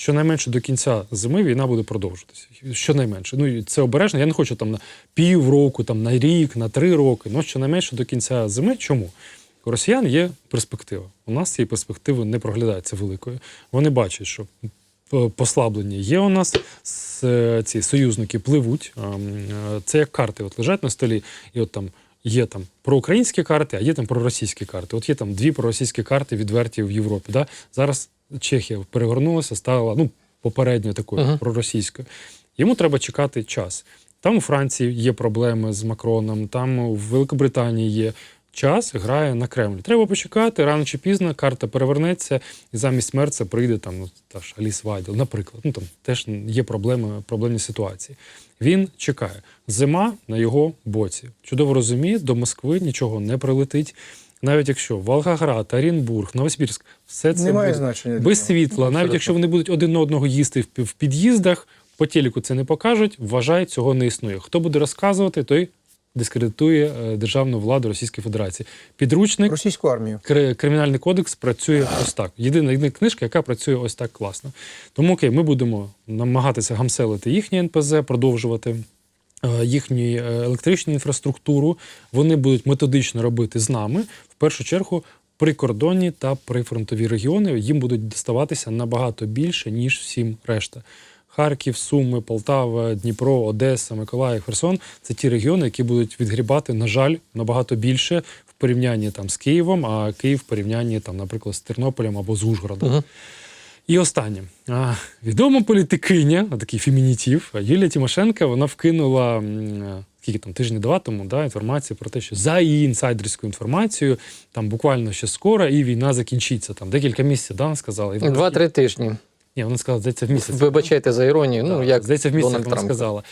щонайменше до кінця зими війна буде продовжуватися. Щонайменше. Ну це обережно. Я не хочу там на пів року, там на рік, на три роки. Ну щонайменше до кінця зими. Чому? У росіян є перспектива. У нас цієї перспективи не проглядається великою. Вони бачать, що послаблення є у нас, е, ці союзники пливуть. Е, Це як карти от лежать на столі, і от там є там проукраїнські карти, а є там проросійські карти. От є там дві проросійські карти відверті в Європі. Да? Зараз Чехія перегорнулася, стала ну, попередньо такою Ага. проросійською. Йому треба чекати час. Там у Франції є проблеми з Макроном, там у Великобританії є. Час грає на Кремль. Треба почекати, рано чи пізно карта перевернеться, і замість Мерца прийде там ну, та ж Аліс Вайдел, наприклад. Ну там теж є проблеми, проблемні ситуації. Він чекає. Зима на його боці. Чудово розуміє, до Москви нічого не прилетить. Навіть якщо Волгоград, Оренбург, Новосибірськ, все це Немає буде значення. для без нього. світла. Навіть Абсолютно. якщо вони будуть один одного їсти в в під'їздах, по телеку це не покажуть, вважають, цього не існує. Хто буде розказувати, той дискредитує е, державну владу Російської Федерації. Підручник, Російську армію. кри- кримінальний кодекс працює ось так. Єдина єдина книжка, яка працює ось так класно. Тому окей, ми будемо намагатися гамселити їхнє НПЗ, продовжувати. Е, Їхню е, електричну інфраструктуру вони будуть методично робити з нами. В першу чергу, прикордонні та прифронтові регіони їм будуть доставатися набагато більше, ніж всім решта. Харків, Суми, Полтава, Дніпро, Одеса, Миколаїв, Херсон це ті регіони, які будуть відгрібати, на жаль, набагато більше в порівнянні там з Києвом, а Київ в порівнянні там, наприклад, з Тернополем або з Ужгородом. Мгм. І останнє. Відома політикиня, такий фемінітив, Юлія Тимошенка, вона вкинула е, скільки там тижні два тому да, інформацію про те, що за її інсайдерською інформацією, там буквально ще скоро і війна закінчиться. Там декілька місяців, да, сказала. Два-три тижні. Ні, вона сказала, здається, в місяць. Вибачайте за іронію. Ну Так, як здається, в місяць Дональд вона Трамп. сказала.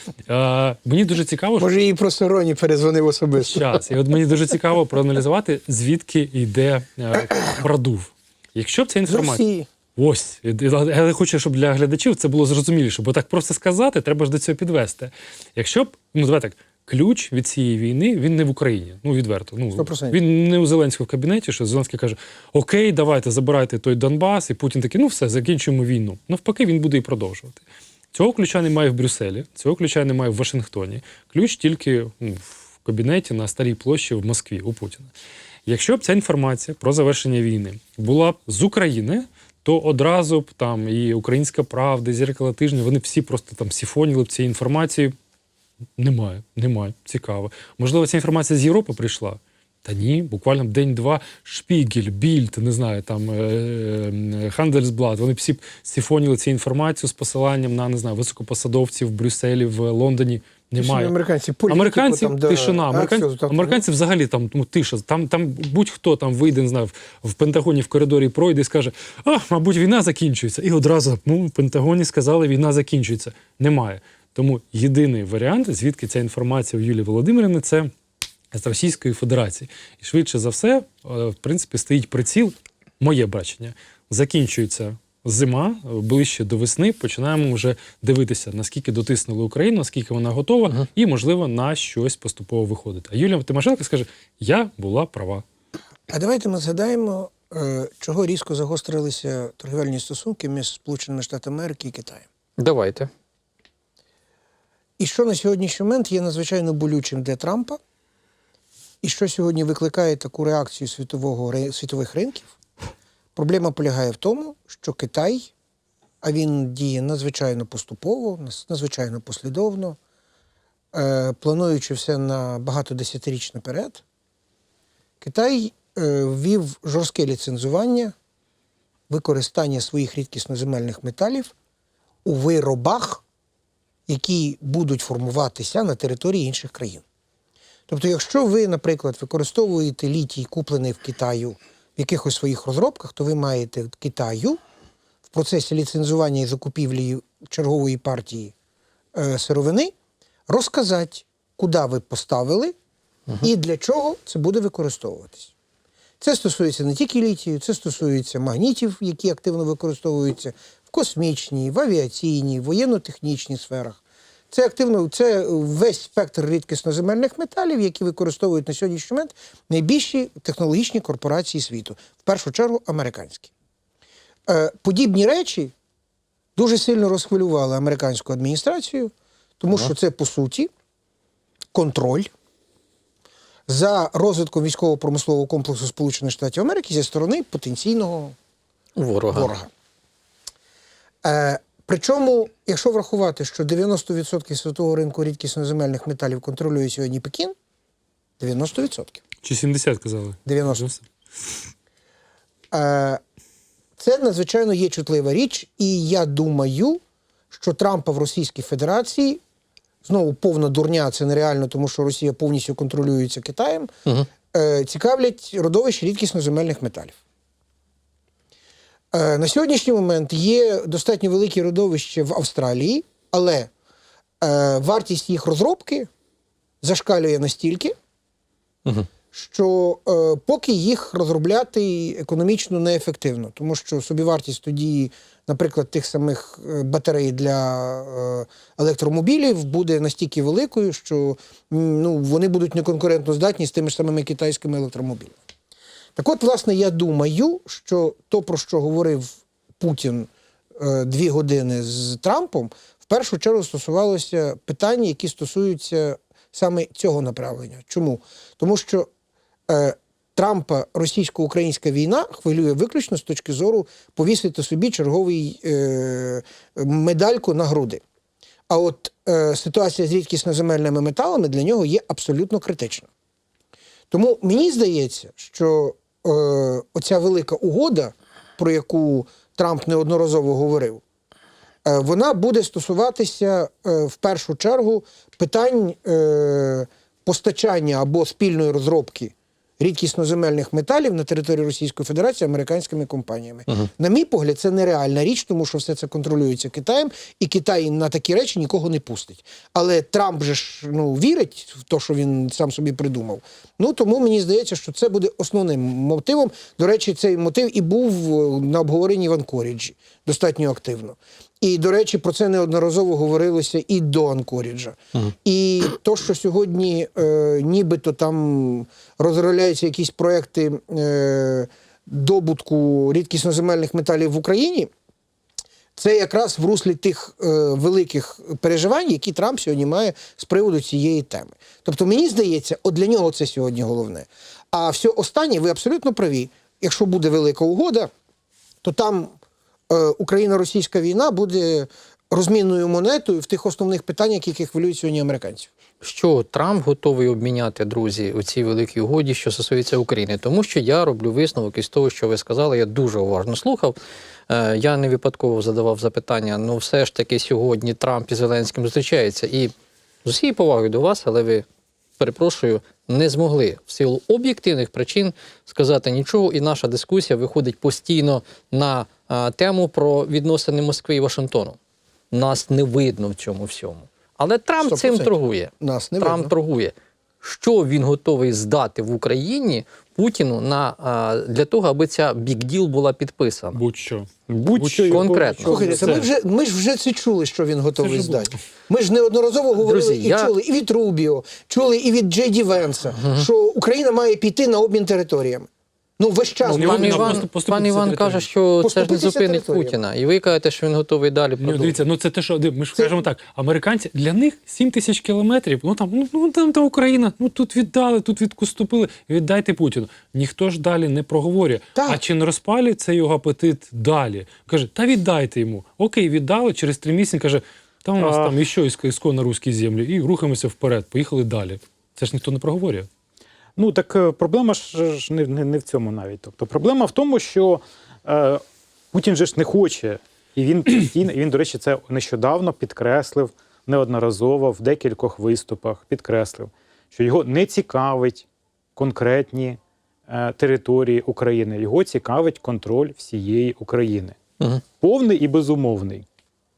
Е, мені дуже цікаво, що Може, їй просто Роні перезвонив особисто. час. І от мені дуже цікаво проаналізувати, звідки йде е, продув. Якщо б ця інформація. Ось, я хочу, щоб для глядачів це було зрозуміліше, бо так просто сказати, треба ж до цього підвести. Якщо б, ну давай так, ключ від цієї війни він не в Україні. Ну відверто. Ну 100%. він не у Зеленського в кабінеті, що Зеленський каже: Окей, давайте забирайте той Донбас, і Путін такий, ну все, закінчуємо війну. Навпаки, він буде і продовжувати. Цього ключа немає в Брюсселі, цього ключа немає в Вашингтоні. Ключ тільки ну, в кабінеті на старій площі в Москві у Путіна. Якщо б ця інформація про завершення війни була б з України, то одразу б там і Українська Правда, і зіркала тижня, вони всі просто там сіфоніли б цією інформацією. Немає, немає. Цікаво. Можливо, ця інформація з Європи прийшла. Та ні, буквально день-два Шпігель, Більд, не знаю, там е, Хандельсблад. Вони всі сіфоніли цю інформацію з посиланням на не знаю, високопосадовців в Брюсселі, в Лондоні. Немає. Американці, політику, Американці там, да, тишина. Американ... Axios, так, Американці взагалі там ну, тиша. Там, там будь-хто там вийде, не знаю, в- в Пентагоні в коридорі пройде і скаже: а, мабуть, війна закінчується. І одразу ну, в Пентагоні сказали, війна закінчується. Немає. Тому єдиний варіант, звідки ця інформація у Юлії Володимирівни, це з Російської Федерації. І швидше за все, е, в принципі, стоїть приціл, моє бачення. Закінчується зима, ближче до весни. Починаємо вже дивитися, наскільки дотиснули Україну, наскільки вона готова, Ага. і, можливо, на щось поступово виходити. А Юлія Тимошенко скаже: Я була права. А давайте ми згадаємо, е, чого різко загострилися торгівельні стосунки між Сполученими Штатами Америки і Китаєм. Давайте. І що на сьогоднішній момент є надзвичайно болючим для Трампа, і що сьогодні викликає таку реакцію світового, світових ринків, проблема полягає в тому, що Китай, а він діє надзвичайно поступово, надзвичайно послідовно, е, плануючи все на багато десятиріч наперед, Китай е, ввів жорстке ліцензування використання своїх рідкісноземельних металів у виробах, які будуть формуватися на території інших країн. Тобто, якщо ви, наприклад, використовуєте літій, куплений в Китаю якихось своїх розробках, то ви маєте Китаю в процесі ліцензування і закупівлі чергової партії е, сировини розказати, куди ви поставили і для чого це буде використовуватись. Це стосується не тільки літію, це стосується магнітів, які активно використовуються в космічній, в авіаційній, в воєнно-технічній сферах. Це активно, це весь спектр рідкісноземельних металів, які використовують на сьогоднішній момент найбільші технологічні корпорації світу, в першу чергу американські. Е, подібні речі дуже сильно розхвилювали американську адміністрацію, тому що це, по суті, контроль за розвитком військово-промислового комплексу Сполучених Штатів Америки зі сторони потенційного Ворога. ворога. Причому, якщо врахувати, що 90% світового ринку рідкісноземельних металів контролює сьогодні Пекін, 90%. Чи 70 казали? 90. Е, це надзвичайно є чутлива річ, і я думаю, що Трампа в Російській Федерації знову повна дурня, це нереально, тому що Росія повністю контролюється Китаєм. Угу. цікавлять родовища рідкісноземельних металів. Е, на сьогоднішній момент є достатньо великі родовища в Австралії, але е, вартість їх розробки зашкалює настільки, Угу. що е, поки їх розробляти економічно неефективно, тому що собівартість тоді, наприклад, тих самих батарей для електромобілів буде настільки великою, що ну, вони будуть неконкурентно здатні з тими ж самими китайськими електромобілями. Так от, власне, я думаю, що то, про що говорив Путін е, дві години з Трампом, в першу чергу стосувалося питань, які стосуються саме цього направлення. Чому? Тому що е, Трампа російсько-українська війна хвилює виключно з точки зору повісити собі черговий е, медальку на груди. А от е, ситуація з рідкісноземельними металами для нього є абсолютно критична. Тому мені здається, що е, оця велика угода, про яку Трамп неодноразово говорив, е, вона буде стосуватися е, в першу чергу питань е, постачання або спільної розробки рідкісноземельних металів на території Російської Федерації американськими компаніями. На мій погляд, це нереальна річ, тому що все це контролюється Китаєм, і Китай на такі речі нікого не пустить. Але Трамп же ж ну, вірить в те, що він сам собі придумав. Ну тому мені здається, що це буде основним мотивом. До речі, цей мотив і був е, на обговоренні в Анкоріджі достатньо активно. І, до речі, про це неодноразово говорилося і до Анкоріджа. І то, що сьогодні е, нібито там розробляються якісь проекти е, добутку рідкісноземельних металів в Україні, це якраз в руслі тих е, великих переживань, які Трамп сьогодні має з приводу цієї теми. Тобто, мені здається, от для нього це сьогодні головне. А все останнє, ви абсолютно праві. Якщо буде велика угода, то там е, Україно-російська війна буде розмінною монетою в тих основних питаннях, які хвилюють сьогодні американців. Що Трамп готовий обміняти друзі у цій великій угоді, що стосується України, тому що я роблю висновок із того, що ви сказали. Я дуже уважно слухав. Е, Я не випадково задавав запитання. Ну, все ж таки сьогодні Трамп і Зеленським зустрічаються. І з усією повагою до вас, але ви перепрошую, не змогли в силу об'єктивних причин сказати нічого. І наша дискусія виходить постійно на а, тему про відносини Москви і Вашингтону. Нас не видно в цьому всьому. Але Трамп цим 100%. торгує. Нас не Трамп видно. торгує. Що він готовий здати в Україні Путіну на, для того, аби ця бікділ була підписана? Будь-що. Будь-що. Конкретно. Слухайте, це- ми вже ми ж вже це чули, що він готовий здати. Ми ж неодноразово говорили Друзі, і я- чули і від Рубіо, чули і від Джей Ді Венса, що Україна має піти на обмін територіями. Ну, весь час. Ну, Пан Іван-. Іван, просто поступитися пан Іван територією. каже, що це ж не Поступитися зупинить територією. Путіна. І ви кажете, що він готовий далі Ну, продовжувати. дивіться, ну це те, що див- ми ж скажемо так, американці для них 7 тисяч кілометрів. Ну там, ну, ну там та Україна, ну тут віддали, тут відкуступили. Віддайте Путіну. Ніхто ж далі не проговорює. Так. А чи не розпалює це його апетит далі? Каже, та віддайте йому. Окей, віддали. Через три місяці каже, та у нас А. там іще іско на руській землі, і рухаємося вперед. Поїхали далі. Це ж ніхто не проговорює. Ну так е, проблема ж не, не, не в цьому навіть. Тобто проблема в тому, що е, Путін же ж не хоче, і він постійно, і він, до речі, це нещодавно підкреслив неодноразово в декількох виступах, підкреслив, що його не цікавить конкретні е, території України, його цікавить контроль всієї України. Мгм. Повний і безумовний.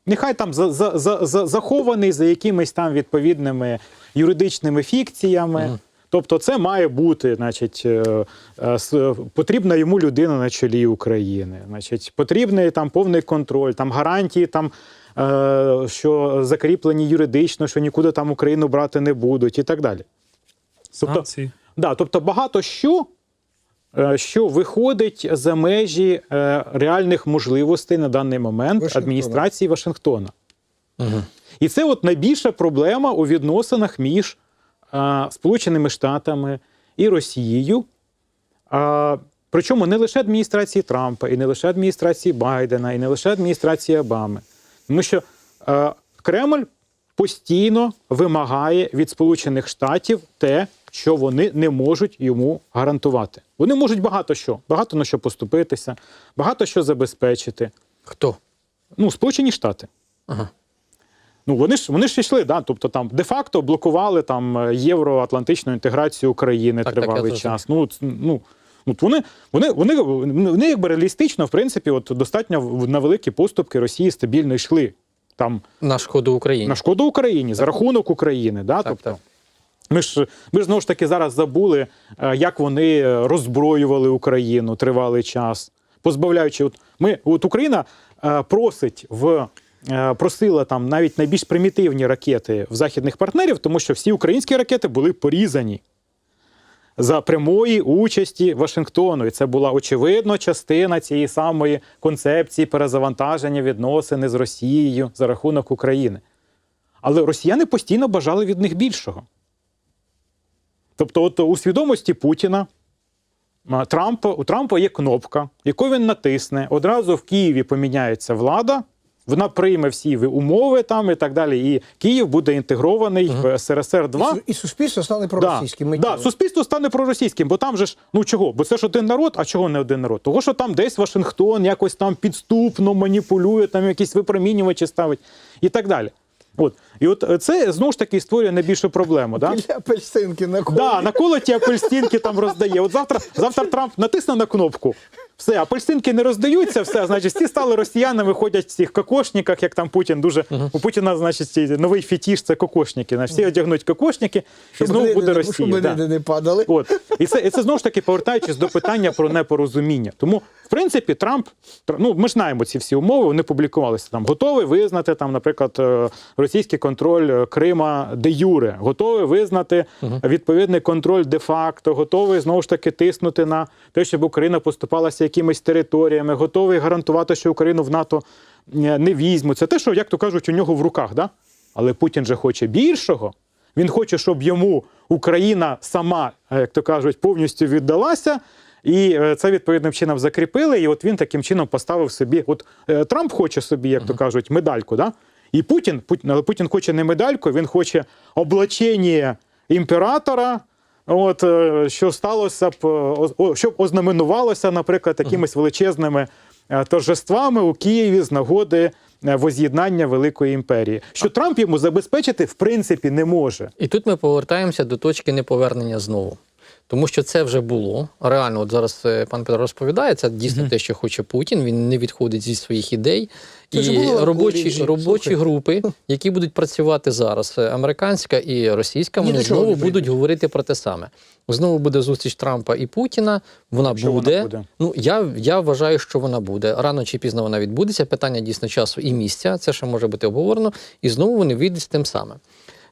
Нехай там за, за, за, за, захований за якимись там відповідними юридичними фікціями. Мгм. Тобто, це має бути, значить, е, е, потрібна йому людина на чолі України. Значить, потрібний там повний контроль, там гарантії, там, е, що закріплені юридично, що нікуди там Україну брати не будуть, і так далі. Тобто, Да, тобто багато що що виходить за межі е, реальних можливостей на даний момент Вашингтона. адміністрації Вашингтона. Угу. І це от найбільша проблема у відносинах між Сполученими Штатами і Росією. Причому не лише адміністрації Трампа, і не лише адміністрації Байдена, і не лише адміністрації Обами. Тому що Кремль постійно вимагає від Сполучених Штатів те, що вони не можуть йому гарантувати. Вони можуть багато що, багато на що поступитися, багато що забезпечити. Хто? Ну, Сполучені Штати. Ага. Ну, вони ж вони ж йшли, да? тобто там де-факто блокували там е, євроатлантичну інтеграцію України Так, так, тривалий зрозумів. час. Ну, ну, от вони, вони, вони, вони якби реалістично, в принципі, от достатньо на великі поступки Росії стабільно йшли там На шкоду Україні. на шкоду Україні, за рахунок України. Да? Так, тобто, так. Ми ж ми ж знову ж таки зараз забули, е, як вони е, роззброювали Україну тривалий час, позбавляючи, от ми от Україна просить в. Е, Просила там навіть найбільш примітивні ракети в західних партнерів, тому що всі українські ракети були порізані за прямої участі Вашингтону. І це була очевидно частина цієї самої концепції перезавантаження відносини з Росією за рахунок України. Але росіяни постійно бажали від них більшого. Тобто, от у свідомості Путіна Трампа, у Трампа є кнопка, яку він натисне. Одразу в Києві поміняється влада, вона прийме всі умови там і так далі. І Київ буде інтегрований в СРСР 2 І, і суспільство стане Да, проросійським. да, миттєво. суспільство стане проросійським, бо там же ж, ну чого? Бо це ж один народ, а чого не один народ? Того, що там десь Вашингтон якось там підступно маніпулює, там якісь випромінювачі ставить і так далі. От. І от е, це знову ж таки створює найбільшу проблему. Да? Біля апельсинки на колі. Да, наколоті апельсинки там роздає. От завтра, завтра Трамп натисне на кнопку. Все, апельсинки не роздаються, все, значить, всі стали росіянами, ходять в цих кокошниках, як там Путін дуже. У Путіна, значить, ці- новий фетіш це кокошники. Значить, всі одягнуть кокошники, і знову вони буде не- Росія. Щоб да. не, не падали. От. І це, і це знову ж таки повертаючись до питання про непорозуміння. Тому, в принципі, Трамп, ну ми ж знаємо ці всі умови, вони публікувалися там. Готовий визнати там, наприклад, е, російський контроль е, Крима де Юре, готовий визнати відповідний контроль де-факто, готовий знову ж таки тиснути на те, щоб Україна поступалася якимись територіями, готовий гарантувати, що Україну в НАТО е, не візьмуть. Це те, що, як то кажуть, у нього в руках. Да? Але Путін же хоче більшого. Він хоче, щоб йому Україна сама, е, як то кажуть, повністю віддалася. І е, це відповідним чином закріпили. І от він таким чином поставив собі. От Трамп хоче собі, як то кажуть, медальку. Да? І Путін, Путін, але Путін хоче не медальку, він хоче облачення імператора. От е, що сталося б, е, щоб ознаменувалося, наприклад, якимись величезними е, торжествами у Києві з нагоди воз'єднання Великої імперії, що Трамп йому забезпечити в принципі не може. І тут ми повертаємося до точки неповернення знову. Тому що це вже було. Реально, от зараз е, пан Петро розповідає, це дійсно те, що хоче Путін. Він не відходить зі своїх ідей. Це і було робочі, режим, робочі слухай. групи, які будуть працювати зараз, е, американська і російська, вони знову будуть говорити про те саме. Знову буде зустріч Трампа і Путіна. Вона Що вона буде. буде? Ну я, я вважаю, що вона буде. Рано чи пізно вона відбудеться. Питання дійсно часу і місця. Це ще може бути обговорено. І знову вони вийдуть з тим самим.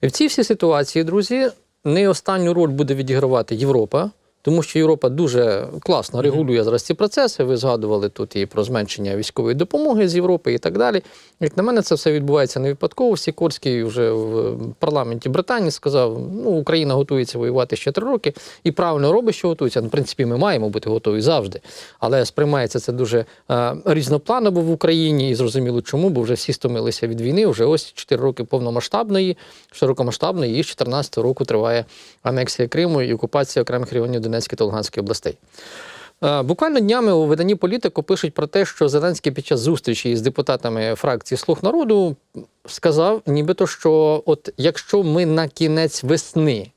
В цій всій ситуації, друзі, не останню роль буде відігравати Європа. Тому що Європа дуже класно регулює зараз ці процеси. Ви згадували тут і про зменшення військової допомоги з Європи і так далі. Як на мене, це все відбувається не випадково. Сікорський вже в парламенті Британії сказав: ну Україна готується воювати ще три роки, і правильно робить, що готується. Ну, в принципі, ми маємо бути готові завжди. Але сприймається це дуже е, різнопланово в Україні, і зрозуміло, чому, бо вже всі стомилися від війни. Вже ось 4 роки повномасштабної, широкомасштабної, і з 2014 року триває анексія Криму і окупація окремих регіонів Донецької та Луганської областей. Е, Буквально днями у виданні політику пишуть про те, що Зеленський під час зустрічі з депутатами фракції Слуг народу сказав, нібито, що от якщо ми на кінець весни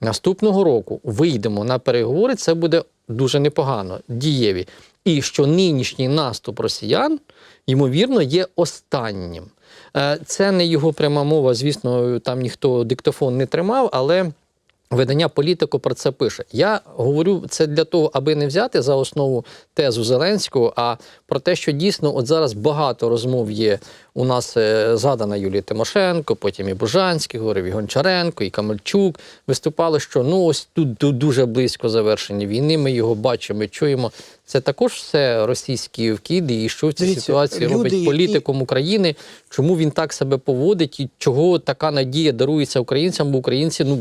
наступного року вийдемо на переговори, це буде дуже непогано, дієві. І що нинішній наступ росіян, ймовірно, є останнім. Е, Це не його пряма мова, звісно, там ніхто диктофон не тримав, але. Видання політико про це пише. Я говорю це для того, аби не взяти за основу тезу Зеленського, а про те, що дійсно от зараз багато розмов є. У нас е, згадана Юлія Тимошенко, потім і Бужанський, говорив і Гончаренко, і Камельчук виступали, що ну ось тут ду- дуже близько завершення війни. Ми його бачимо, чуємо. Це також все російські вкиди, і що в цій Дивіться, ситуації люди, робить політиком України, чому він так себе поводить, і чого така надія дарується українцям, бо українці ну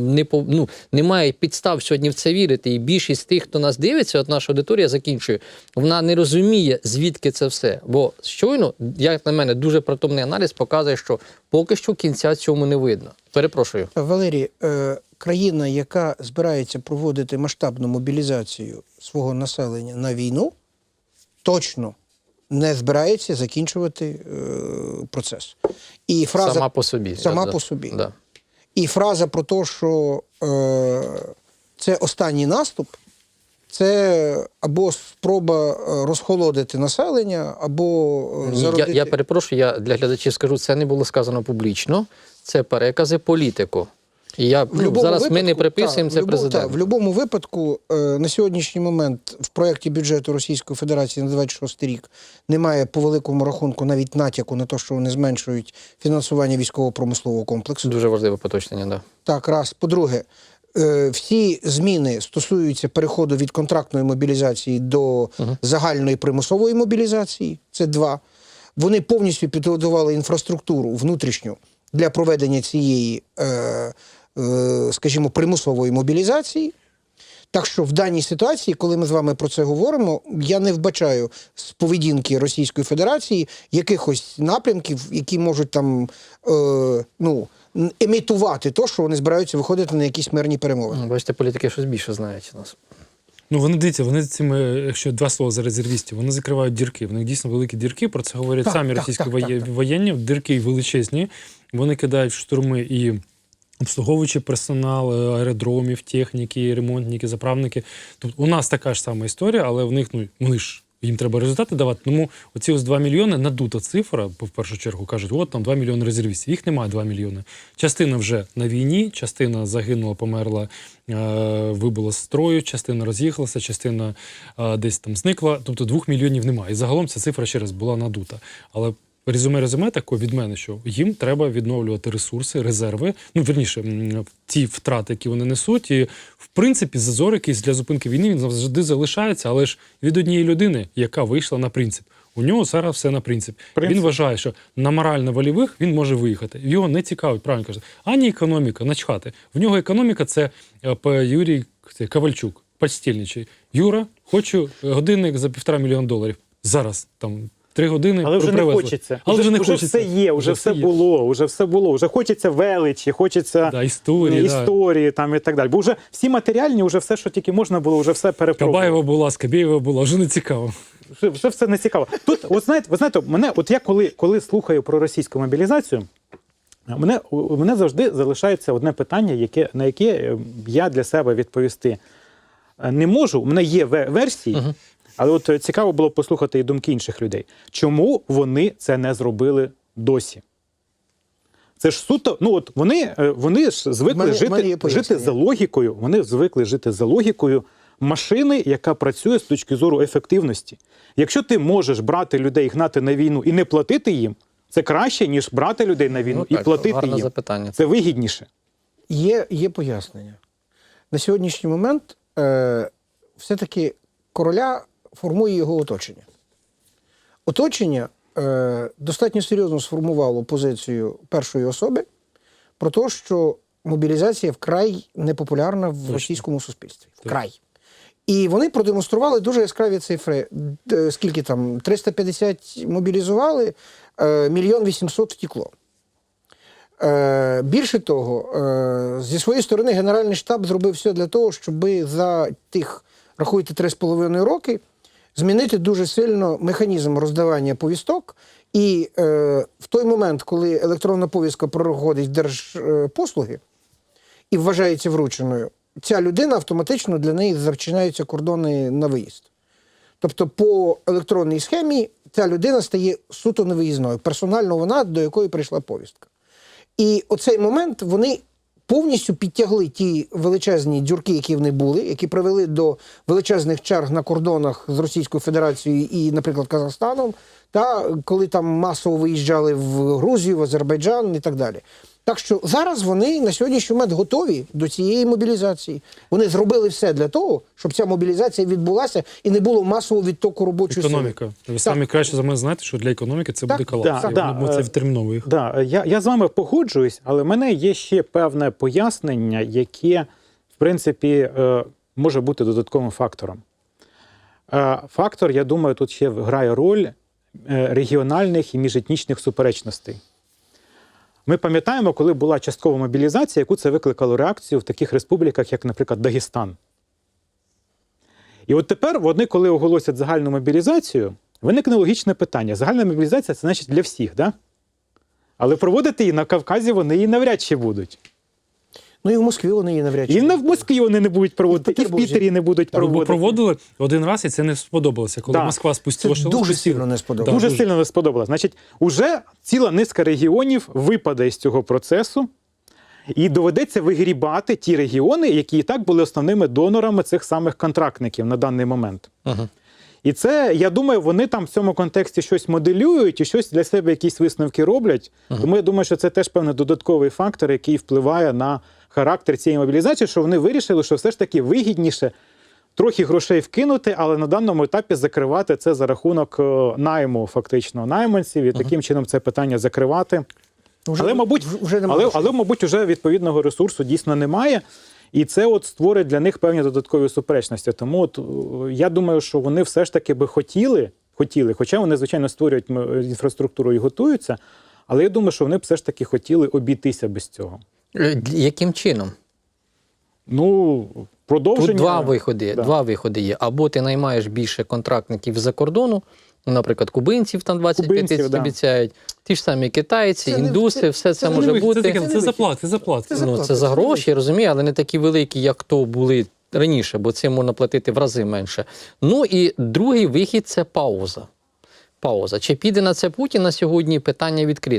не по ну не мають підстав сьогодні в це вірити. І більшість тих, хто нас дивиться, от наша аудиторія закінчує, вона не розуміє, звідки це все. Бо щойно, як на мене, дуже притомний аналіз показує, що поки що кінця цьому не видно. Перепрошую. Валерій, е, країна, яка збирається проводити масштабну мобілізацію свого населення на війну, точно не збирається закінчувати е, процес. І фраза Сама по собі. Сама Да, по собі. Да. І фраза про те, що е, це останній наступ, це або спроба е, розхолодити населення, або е, Ні, я, зародити... я перепрошую, я для глядачів скажу, це не було сказано публічно. Це перекази політику. І я В ну, зараз ми не приписуємо та, це президенту. та, в будь-якому випадку е, на сьогоднішній момент в проєкті бюджету Російської Федерації на 26 рік немає по великому рахунку навіть натяку на те, що вони зменшують фінансування військово-промислового комплексу. Дуже важливе поточнення, да. Так, раз. По-друге, всі зміни стосуються переходу від контрактної мобілізації до загальної примусової мобілізації. Це два. Вони повністю підготували інфраструктуру внутрішню для проведення цієї, е, е, скажімо, примусової мобілізації. Так що в даній ситуації, коли ми з вами про це говоримо, я не вбачаю з поведінки Російської Федерації якихось напрямків, які можуть там е, ну, емітувати то, що вони збираються виходити на якісь мирні перемовини. Ну, Бачите, політики щось більше знають у нас. Ну, вони дивіться, вони цими, якщо два слова за резервістів, вони закривають дірки. В них дійсно великі дірки. Про це говорять Так, самі так, російські так, воє- так, так. воєнні. Дірки величезні. Вони кидають в штурми і обслуговуючий персонал е, аеродромів, техніки, ремонтники, заправники. Тобто у нас така ж сама історія, але в них ну вони ж. Їм треба результати давати. Тому оці ось 2 мільйони надута цифра, бо в першу чергу кажуть, от там 2 мільйони резервістів. Їх немає 2 мільйони. Частина вже на війні, частина загинула, померла, е, вибула з строю, частина роз'їхалася, частина е, десь там зникла. Тобто 2 мільйонів немає. І загалом ця цифра ще раз була надута. Але резюме резюме таке від мене, що їм треба відновлювати ресурси, резерви. Ну, верніше, ті втрати, які вони несуть. І в принципі, зазор якийсь для зупинки війни він завжди залишається, але ж від однієї людини, яка вийшла на принцип. У нього зараз все на принцип. Принцип. Він вважає, що на морально-вольових він може виїхати. Його не цікавить, правильно кажуть, ані економіка, начхати. В нього економіка це е, по Юрій це Ковальчук, постільничий. Юра, хочу годинник за півтора мільйона доларів. Зараз там три години. Але вже не хочеться. Але вже не вже хочеться. все є, вже, все є. було, вже все було. Вже хочеться величі, хочеться Да, історії, ну, да. там і так далі. Бо вже всі матеріальні, вже все, що тільки можна було, вже все перепробували. Кабаєва була, Скабєєва була, вже не цікаво. Вже, вже все не цікаво. Тут, от знаєте, ви знаєте, мене, от я коли, коли слухаю про російську мобілізацію, мене, у мене завжди залишається одне питання, яке, на яке е, я для себе відповісти е, не можу. У мене є ве- версії, але от е, цікаво було послухати і думки інших людей. Чому вони це не зробили досі? Це ж суто, ну от вони, е, вони ж звикли є жити, пояснення. жити за логікою. Вони звикли жити за логікою машини, яка працює з точки зору ефективності. Якщо ти можеш брати людей, гнати на війну і не платити їм, це краще, ніж брати людей на війну Ну, і так, платити їм. запитання. Це вигідніше. Є, є пояснення. На сьогоднішній момент е, все-таки короля формує його оточення. Оточення е, достатньо серйозно сформувало позицію першої особи про те, що мобілізація вкрай непопулярна в російському суспільстві. Вкрай. І вони продемонстрували дуже яскраві цифри. Скільки там? 350 мобілізували, е, мільйон 800 втекло. Е, більше того, е, зі своєї сторони Генеральний штаб зробив все для того, щоб за тих, рахуйте, 3,5 роки змінити дуже сильно механізм роздавання повісток. І е, в той момент, коли електронна повістка проходить держпослуги і вважається врученою, ця людина автоматично для неї зачиняються кордони на виїзд. Тобто по електронній схемі ця людина стає суто невиїзною, персонально вона, до якої прийшла повістка. І оцей момент вони повністю підтягли ті величезні дюрки, які в них були, які привели до величезних черг на кордонах з Російською Федерацією і, наприклад, Казахстаном, та коли там масово виїжджали в Грузію, в Азербайджан і так далі. Так що зараз вони на сьогоднішній момент готові до цієї мобілізації. Вони зробили все для того, щоб ця мобілізація відбулася і не було масового відтоку робочої сили. Економіка. Ви самі краще за мене знаєте, що для економіки це Так, буде колапс. І да, вони- Це е, відтерміновує. Да, я, я з вами погоджуюсь, але в мене є ще певне пояснення, яке, в принципі, е, може бути додатковим фактором. Е, Фактор, я думаю, тут ще грає роль регіональних і міжетнічних суперечностей. Ми пам'ятаємо, коли була часткова мобілізація, яку це викликало реакцію в таких республіках, як, наприклад, Дагестан. І от тепер вони, коли оголосять загальну мобілізацію, виникне логічне питання. Загальна мобілізація це значить для всіх, да? але проводити її на Кавказі вони і навряд чи будуть. Ну і в Москві вони її навряд чи. І на в Москві вони не будуть проводити, і в. Пітері не будуть проводити. проводили один раз, і це не сподобалося. Коли Да. Москва спустила дуже сильно не сподобалося. Дуже сильно не сподобалось. Значить, уже ціла низка регіонів випаде з цього процесу, і доведеться вигрібати ті регіони, які і так були основними донорами цих самих контрактників на даний момент. Ага. І це, я думаю, вони там в цьому контексті щось моделюють і щось для себе якісь висновки роблять. Тому я думаю, що це теж певний додатковий фактор, який впливає на характер цієї мобілізації, що вони вирішили, що все ж таки вигідніше трохи грошей вкинути, але на даному етапі закривати це за рахунок е, найму, фактично, найманців, і таким чином це питання закривати. Вже- але, мабуть, вже- вже немає але, але, мабуть, вже відповідного ресурсу дійсно немає. І це от створить для них певні додаткові суперечності. Тому от, е, я думаю, що вони все ж таки би хотіли, хотіли, хоча вони, звичайно, створюють інфраструктуру і готуються, але я думаю, що вони б все ж таки хотіли обійтися без цього. Е, Яким чином? Ну, продовження. Тут два виходи. Да. Два виходи є. Або ти наймаєш більше контрактників з-за кордону, ну, наприклад, кубинців там 25 тисяч да. обіцяють, ті ж самі китайці, Це індуси, це- все це, це може не- бути. Це, Це це заплати, це заплати. Це Ну, це за гроші, я розумію, але не такі великі, як то були раніше, бо цим можна платити в рази менше. Ну і другий вихід це пауза. Пауза. Чи піде на це Путін на сьогодні? Питання відкрите.